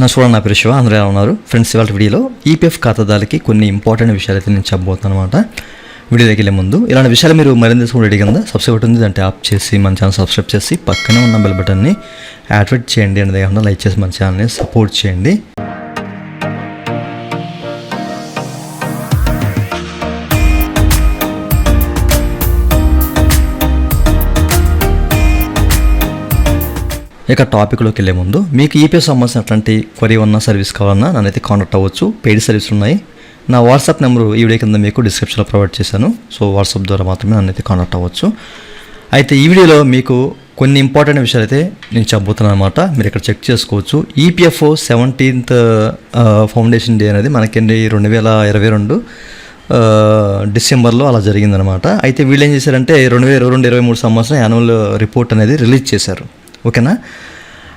నా చూడండి నా పేరు శివ అందరూ ఎలా ఉన్నారు? ఫ్రెండ్స్ ఇవాళ వీడియోలో ఈపీఎఫ్ ఖాతాదారులకి కొన్ని ఇంపార్టెంట్ విషయాలు అయితే నేను చెప్పబోతున్నాను అనమాట వీడియోలోకి వెళ్ళే ముందు ఇలాంటి విషయాలు మీరు మరింత తెలుసుకుని రెడీ కింద సబ్స్క్రైబ్ ఉంది. అంటే ఆప్ చేసి మన ఛానల్ సబ్స్క్రైబ్ చేసి పక్కనే ఉన్న బెల్ బటన్ని యాక్టివేట్ చేయండి. అనేది కాకుండా లైక్ చేసి మన ఛానల్ని సపోర్ట్ చేయండి. ఇక టాపిక్లోకి వెళ్ళే ముందు మీకు ఈపీఎస్ సంబంధించినటువంటి క్వరీ ఉన్న సర్వీస్ కావాలన్నా నన్నైతే కాంటాక్ట్ అవ్వచ్చు. పెయిడ్ సర్వీస్ ఉన్నాయి. నా వాట్సాప్ నెంబర్ ఈ వీడియో కింద మీకు డిస్క్రిప్షన్లో ప్రొవైడ్ చేశాను. సో వాట్సాప్ ద్వారా మాత్రమే నన్నైతే కాంటాక్ట్ అవ్వచ్చు. అయితే ఈ వీడియోలో మీకు కొన్ని ఇంపార్టెంట్ విషయాలు అయితే నేను చెప్పబోతున్నాను అనమాట మీరు ఇక్కడ చెక్ చేసుకోవచ్చు. ఈపీఎఫ్ఓ సెవెంటీన్త్ ఫౌండేషన్ డే అనేది మనకి రెండు వేల ఇరవై రెండు డిసెంబర్లో అలా జరిగిందనమాట అయితే వీళ్ళు ఏం చేశారంటే రెండు వేల ఇరవై రెండు ఇరవై మూడు సంవత్సరం యాన్యువల్ రిపోర్ట్ అనేది రిలీజ్ చేశారు. ఓకేనా?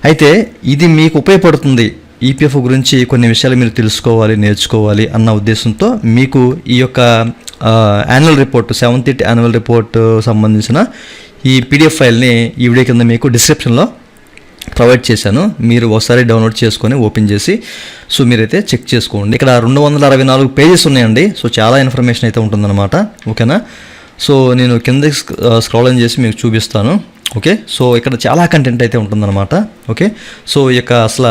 అయితే ఇది మీకు ఉపయోగపడుతుంది ఈపీఎఫ్ గురించి కొన్ని విషయాలు మీరు తెలుసుకోవాలి నేర్చుకోవాలి అన్న ఉద్దేశంతో మీకు ఈ యొక్క annual report seventh annual report సంబంధించిన ఈ పీడిఎఫ్ ఫైల్ని ఈ వీడియో కింద మీకు డిస్క్రిప్షన్లో ప్రొవైడ్ చేశాను. మీరు ఒకసారి డౌన్లోడ్ చేసుకొని ఓపెన్ చేసి సో మీరైతే చెక్ చేసుకోండి. ఇక్కడ రెండు వందల అరవై నాలుగు పేజెస్ ఉన్నాయండి. సో చాలా ఇన్ఫర్మేషన్ అయితే ఉంటుందన్నమాట. ఓకేనా? సో నేను కింద స్క్రోల్ చేసి మీకు చూపిస్తాను. ఓకే? సో ఇక్కడ చాలా కంటెంట్ అయితే ఉంటుందన్నమాట. ఓకే? సో ఈ యొక్క అసలు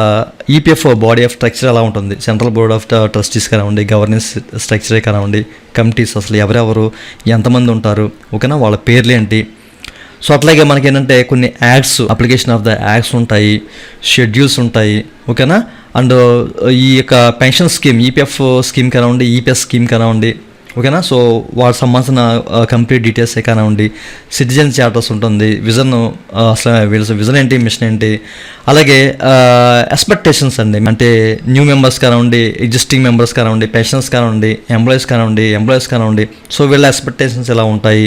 ఈపీఎఫ్ బాడీ ఆఫ్ స్ట్రక్చర్ ఎలా ఉంటుంది? సెంట్రల్ బోర్డ్ ఆఫ్ ట్రస్టీస్ కానివ్వండి గవర్నెన్స్ స్ట్రక్చరే కానివ్వండి కమిటీస్ అసలు ఎవరెవరు ఎంతమంది ఉంటారు ఓకేనా? వాళ్ళ పేర్లు ఏంటి? సో అట్లాగే మనకి ఏంటంటే కొన్ని ads application of the ads ఉంటాయి షెడ్యూల్స్ ఉంటాయి ఓకేనా? అండ్ ఈ యొక్క పెన్షన్ స్కీమ్ ఈపీఎఫ్ స్కీమ్ కానివ్వండి ఈపీఎస్ స్కీమ్ కానివ్వండి ఓకేనా? సో వాటికి సంబంధించిన కంప్లీట్ డీటెయిల్స్ కానివ్వండి సిటిజన్ చార్టర్స్ ఉంటుంది విజన్ అసలు వీళ్ళ విజన్ ఏంటి మిషన్ ఏంటి అలాగే ఎక్స్పెక్టేషన్స్ అండి. అంటే న్యూ మెంబర్స్ కానివ్వండి ఎగ్జిస్టింగ్ మెంబర్స్ కానివ్వండి పెన్షన్స్ కానివ్వండి ఎంప్లాయీస్ కానివ్వండి ఎంప్లాయీస్ కానివ్వండి సో వీళ్ళ ఎక్స్పెక్టేషన్స్ ఎలా ఉంటాయి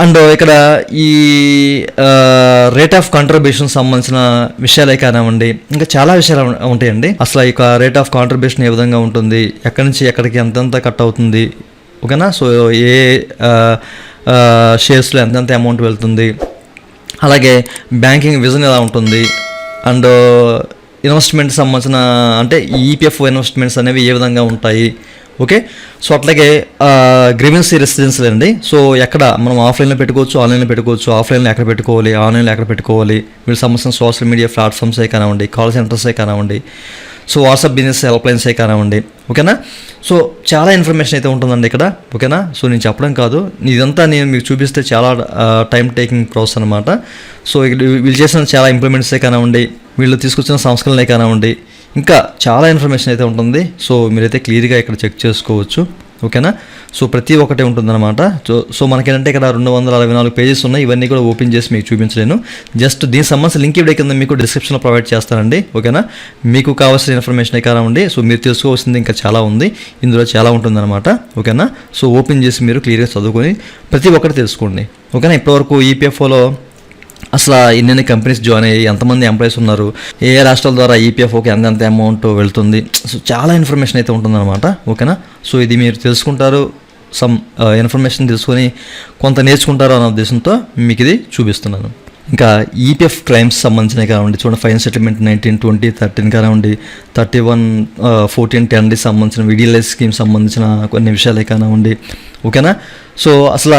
అండ్ ఇక్కడ ఈ రేట్ ఆఫ్ కాంట్రిబ్యూషన్ సంబంధించిన విషయాలే కానివ్వండి ఇంకా చాలా విషయాలు ఉంటాయండి. అసలు ఈ రేట్ ఆఫ్ కాంట్రిబ్యూషన్ ఏ విధంగా ఉంటుంది ఎక్కడి నుంచి ఎక్కడికి ఎంతెంత కట్ అవుతుంది ఓకేనా? సో ఏ షేర్స్లో ఎంతెంత అమౌంట్ వెళ్తుంది అలాగే బ్యాంకింగ్ విజన్ ఎలా ఉంటుంది అండ్ ఇన్వెస్ట్మెంట్ సంబంధించిన అంటే ఈపీఎఫ్ ఇన్వెస్ట్మెంట్స్ అనేవి ఏ విధంగా ఉంటాయి ఓకే? సో అట్లాగే గ్రీవెన్సీ రెసిడెన్సీ అండి. సో ఎక్కడ మనం ఆఫ్లైన్లో పెట్టుకోవచ్చు ఆన్లైన్లో పెట్టుకోవచ్చు ఆఫ్లైన్లో ఎక్కడ పెట్టుకోవాలి ఆన్లైన్లో ఎక్కడ పెట్టుకోవాలి వీళ్ళకి సంబంధించిన సోషల్ మీడియా ప్లాట్ఫామ్సే కానివ్వండి కాల్ సెంటర్సే కానివ్వండి సో వాట్సాప్ బిజినెస్ హెల్ప్లైన్సే కానివ్వండి ఓకేనా? సో చాలా ఇన్ఫర్మేషన్ అయితే ఉంటుందండి ఇక్కడ ఓకేనా? సో నేను చెప్పడం కాదు. ఇదంతా నేను మీకు చూపిస్తే చాలా టైం టేకింగ్ ప్రాసెస్ అనమాట సో ఇక్కడ వీళ్ళు చేసిన చాలా ఇంప్లిమెంట్సే కానివ్వండి వీళ్ళు తీసుకొచ్చిన సంస్కరణలే కానివ్వండి ఇంకా చాలా ఇన్ఫర్మేషన్ అయితే ఉంటుంది. సో మీరైతే క్లియర్గా ఇక్కడ చెక్ చేసుకోవచ్చు. ఓకేనా సో ప్రతి ఒక్కటే ఉంటుందన్నమాట. సో సో మనకేంటంటే ఇక్కడ రెండు వందల అరవై నాలుగు పేజెస్ ఉన్నాయి. ఇవన్నీ కూడా ఓపెన్ చేసి మీకు చూపించలేను. జస్ట్ దీనికి సంబంధించిన లింక్ ఇవ్వడే కింద మీకు డిస్క్రిప్షన్లో ప్రొవైడ్ చేస్తానండి. ఓకేనా మీకు కావాల్సిన ఇన్ఫర్మేషన్ కానివ్వండి సో మీరు తెలుసుకోవాల్సింది ఇంకా చాలా ఉంది. ఇందులో చాలా ఉంటుందన్నమాట. ఓకేనా సో ఓపెన్ చేసి మీరు క్లియర్గా చదువుకొని ప్రతి ఒక్కటి తెలుసుకోండి. ఓకేనా ఇప్పటివరకు ఈపీఎఫ్ఓలో అసలు ఎన్నెన్ని కంపెనీస్ జాయిన్ అయ్యి ఎంతమంది ఎంప్లాయీస్ ఉన్నారు? ఏ రాష్ట్రాల ద్వారా ఈపీఎఫ్ఓకి ఎంతెంత ఎంత అమౌంట్ వెళ్తుంది? సో చాలా ఇన్ఫర్మేషన్ అయితే ఉంటుందన్నమాట ఓకేనా? సో ఇది మీరు తెలుసుకుంటారు సమ్ ఇన్ఫర్మేషన్ తెలుసుకొని కొంత నేర్చుకుంటారు అన్న ఉద్దేశంతో మీకు ఇది చూపిస్తున్నాను. ఇంకా ఈపీఎఫ్ క్లైమ్స్ సంబంధించినవి కానివ్వండి చూడండి fine settlement nineteen twenty thirteen కానివ్వండి థర్టీ వన్ ఫోర్టీన్ టెన్కి సంబంధించిన విడిఎల్ఎస్ స్కీమ్ సంబంధించిన కొన్ని విషయాలే కానివ్వండి ఓకేనా? సో అసలు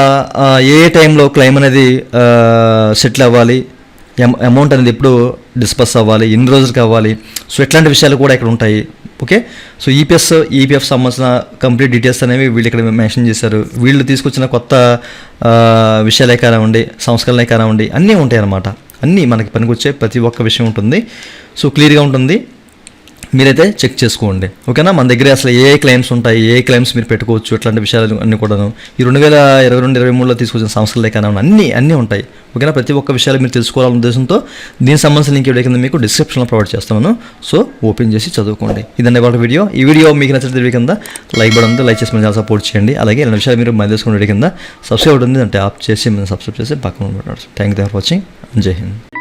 ఏ ఏ టైంలో క్లెయిమ్ అనేది సెటిల్ అవ్వాలి? ఎమ- అమౌంట్ అనేది ఎప్పుడు డిస్పస్ అవ్వాలి? ఎన్ని రోజులకి అవ్వాలి? సో ఇట్లాంటి విషయాలు కూడా ఇక్కడ ఉంటాయి. ఓకే? సో ఈపీఎస్ ఈపీఎఫ్ సంబంధించిన కంప్లీట్ డీటెయిల్స్ అనేవి వీళ్ళు ఇక్కడ మెన్షన్ చేశారు. వీళ్ళు తీసుకొచ్చిన కొత్త విషయాలే కానివ్వండి సంస్కరణలే కానివ్వండి అన్నీ ఉంటాయి అన్నమాట అన్నీ మనకి పనికొచ్చే ప్రతి ఒక్క విషయం ఉంటుంది. సో క్లియర్గా ఉంటుంది. మీరైతే చెక్ చేసుకోండి. ఓకేనా? మన దగ్గర అసలు ఏ క్లెయిమ్స్ ఉంటాయి ఏ క్లెయిమ్స్ మీరు పెట్టుకోవచ్చు ఇట్లాంటి విషయాలు అన్నీ కూడాను. ఈ రెండు వేల ఇరవై రెండు ఇరవై మూడులో తీసుకొచ్చిన సంస్థలే కానీ అన్నీ అన్నీ ఉంటాయి. ఓకేనా? ప్రతి ఒక్క విషయాలు మీరు తెలుసుకోవాలనే ఉద్దేశంతో దీనికి సంబంధించిన లింక్ వీడియో కింద మీకు డిస్క్రిప్షన్లో ప్రొవైడ్ చేస్తాను. సో ఓపెన్ చేసి చదువుకోండి. ఇదండి వాళ్ళ వీడియో. ఈ వీడియో మీకు నచ్చిన వీడియో కింద లైక్ బటన్ ఉంది. లైక్ చేసి చాలా సపోర్ట్ చేయండి. అలాగే ఇలాంటి విషయాలు మీరు మన తెలుసుకున్న వీడియో కింద సబ్స్క్రైబ్ ఉంటుంది అంటే ఆప్ చేసి మనం సబ్స్క్రైబ్ చేసి పక్కన ఉంటాడు థ్యాంక్ యూ ఫర్ వాచింగ్ జై హింద్.